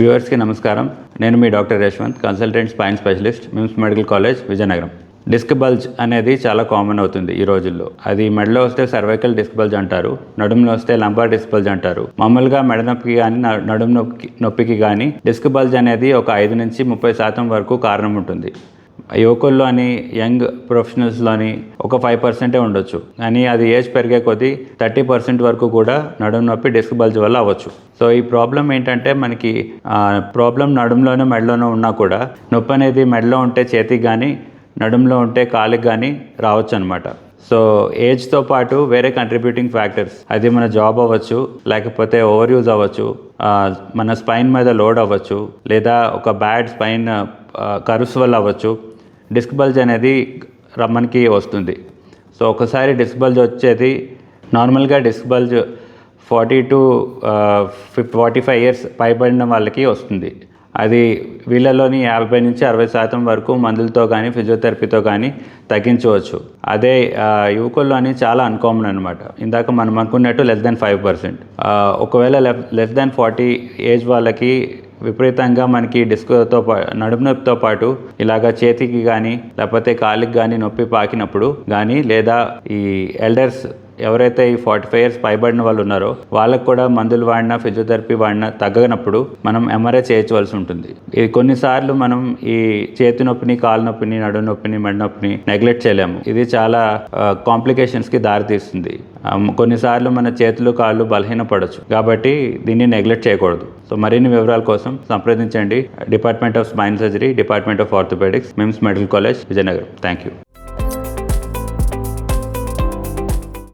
వ్యూవర్స్కి నమస్కారం. నేను మీ doctor Yashwant consultant spine specialist MIMS medical college Vizianagaram. Disc bulge అనేది చాలా కామన్ అవుతుంది ఈ రోజుల్లో. అది మెడలో వస్తే సర్వైకల్ డిస్క్ బల్జ్ అంటారు నడుములో వస్తే లంబార్ డిస్క్ బల్జ్ అంటారు. మామూలుగా మెడ నొప్పికి కానీ నడుము నొప్పికి నొప్పికి కానీ డిస్క్ బల్జ్ అనేది ఒక ఐదు నుంచి ముప్పై శాతం వరకు కారణం ఉంటుంది. యువకుల్లో అని యంగ్ ప్రొఫెషనల్స్లోని ఒక ఫైవ్ పర్సెంటే ఉండొచ్చు. కానీ అది ఏజ్ పెరిగే కొద్దీ థర్టీ పర్సెంట్ వరకు కూడా నడుము నొప్పి డిస్క్ బల్జ్ వల్ల అవ్వచ్చు. సో ఈ ప్రాబ్లం ఏంటంటే మనకి ప్రాబ్లం నడుములోనూ మెడలోనూ ఉన్నా కూడా నొప్పి అనేది మెడలో ఉంటే చేతికి కానీ నడుములో ఉంటే కాలుకి కానీ రావచ్చు అనమాట సో ఏజ్తో పాటు వేరే కంట్రిబ్యూటింగ్ ఫ్యాక్టర్స్ అది మన జాబ్ అవ్వచ్చు లేకపోతే ఓవర్ యూజ్ అవ్వచ్చు మన స్పైన్ మీద లోడ్ అవ్వచ్చు లేదా ఒక బ్యాడ్ స్పైన్ కరుస్ వల్ల అవ్వచ్చు డిస్క్ బల్జ్ అనేది రమ్మనికి వస్తుంది. సో ఒకసారి డిస్క్ బల్జ్ వచ్చేది నార్మల్గా disc bulge forty to forty five years పైబడిన వాళ్ళకి వస్తుంది. అది వీళ్ళలోని యాభై నుంచి అరవై శాతం వరకు మందులతో కానీ ఫిజియోథెరపీతో కానీ తగ్గించవచ్చు. అదే యువకుల్లో యువకుల్లోని చాలా అన్కామన్ అనమాట ఇందాక మనం అనుకున్నట్టు లెస్ దెన్ ఫైవ్ పర్సెంట్ ఒకవేళ లెస్ దెన్ ఫార్టీ ఏజ్ వాళ్ళకి విపరీతంగా మనకి డిస్క్తో పా నడుము నొప్పితో పాటు ఇలాగ చేతికి కానీ లేకపోతే కాలికి కానీ నొప్పి పాకినప్పుడు కానీ లేదా ఈ ఎల్డర్స్ ఎవరైతే ఈ ఫార్టీ ఫైవ్ ఇయర్స్ పైబడిన వాళ్ళు ఉన్నారో వాళ్ళకు కూడా మందులు వాడినా ఫిజియోథెరపీ వాడినా తగ్గనప్పుడు మనం ఎంఆర్ఐ చేయించవలసి ఉంటుంది. ఇది కొన్నిసార్లు మనం ఈ చేతి నొప్పిని కాలు నొప్పిని నడుము నొప్పిని మెడ నొప్పిని నెగ్లెక్ట్ చేయలేము. ఇది చాలా కాంప్లికేషన్స్కి దారితీస్తుంది. కొన్నిసార్లు మన చేతులు కాళ్ళు బలహీనపడవచ్చు కాబట్టి దీన్ని నెగ్లెక్ట్ చేయకూడదు. సో మరిన్ని వివరాల కోసం సంప్రదించండి. Department of spine surgery department of orthopaedics MIMS medical college Vizianagaram thank you